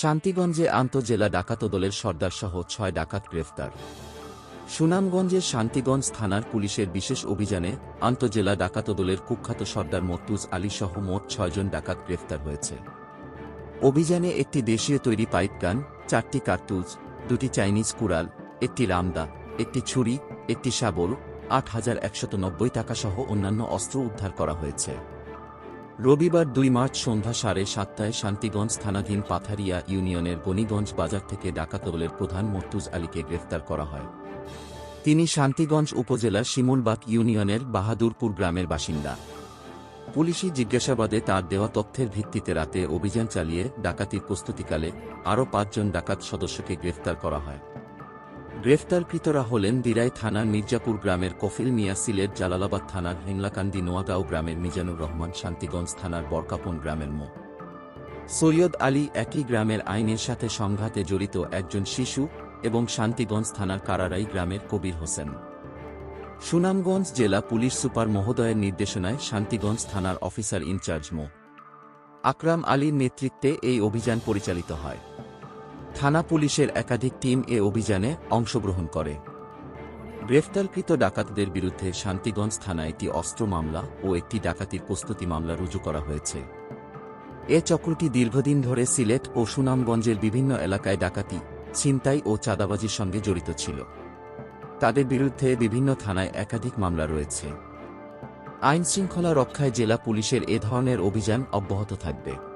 শান্তিগঞ্জে আন্তজেলা ডাকাত দলের সর্দারসহ ছয় ডাকাত গ্রেফতার। সুনামগঞ্জের শান্তিগঞ্জ থানার পুলিশের বিশেষ অভিযানে আন্তজেলা ডাকাত দলের কুখ্যাত সর্দার মর্তুজ আলী সহ মোট ছয়জন ডাকাত গ্রেফতার হয়েছে। অভিযানে একটি দেশীয় তৈরি পাইপগান চারটি কার্তুজ, দুটি চাইনিজ কুড়াল, একটি রামদা একটি ছুরি, একটি শাবল, আট হাজার একশত নব্বই টাকা সহ অন্যান্য অস্ত্র উদ্ধার করা হয়েছে। রবিবার দুই মার্চ সন্ধ্যা সাড়ে সাতটায় শান্তিগঞ্জ থানাধীন পাথারিয়া ইউনিয়নের গণিগঞ্জ বাজার থেকে ডাকাতদলের প্রধান মর্তুজ আলীকে গ্রেফতার করা হয়। তিনি শান্তিগঞ্জ উপজেলার শিমুলবাগ ইউনিয়নের বাহাদুরপুর গ্রামের বাসিন্দা। পুলিশি জিজ্ঞাসাবাদে তার দেওয়া তথ্যের ভিত্তিতে রাতে অভিযান চালিয়ে ডাকাতির প্রস্তুতিকালে আরও পাঁচজন ডাকাত সদস্যকে গ্রেফতার করা হয়। গ্রেফতারকৃতরা হলেন দিরাই থানার মির্জাপুর গ্রামের কফিল মিয়া সিলেট জালালাবাদ থানার হেংলাকান্দি নোয়াগাঁও গ্রামের মিজানুর রহমান শান্তিগঞ্জ থানার বরকাপন গ্রামের মো। সৈয়দ আলী একই গ্রামের আইনের সাথে সংঘাতে জড়িত একজন শিশু এবং শান্তিগঞ্জ থানার কারারাই গ্রামের কবির হোসেন। সুনামগঞ্জ জেলা পুলিশ সুপার মহোদয়ের নির্দেশনায় শান্তিগঞ্জ থানার অফিসার ইনচার্জ মো। আকরাম আলীর নেতৃত্বে এই অভিযান পরিচালিত হয়। থানা পুলিশের একাধিক টিম এ অভিযানে অংশগ্রহণ করে। গ্রেফতারকৃত ডাকাতদের বিরুদ্ধে শান্তিগঞ্জ থানায় একটি অস্ত্র মামলা ও একটি ডাকাতির প্রস্তুতি মামলা রুজু করা হয়েছে। এ চক্রটি দীর্ঘদিন ধরে সিলেট ও সুনামগঞ্জের বিভিন্ন এলাকায় ডাকাতি, ছিনতাই ও চাঁদাবাজির সঙ্গে জড়িত ছিল। তাদের বিরুদ্ধে বিভিন্ন থানায় একাধিক মামলা রয়েছে। আইন শৃঙ্খলা রক্ষায় জেলা পুলিশের এ ধরনের অভিযান অব্যাহত থাকবে।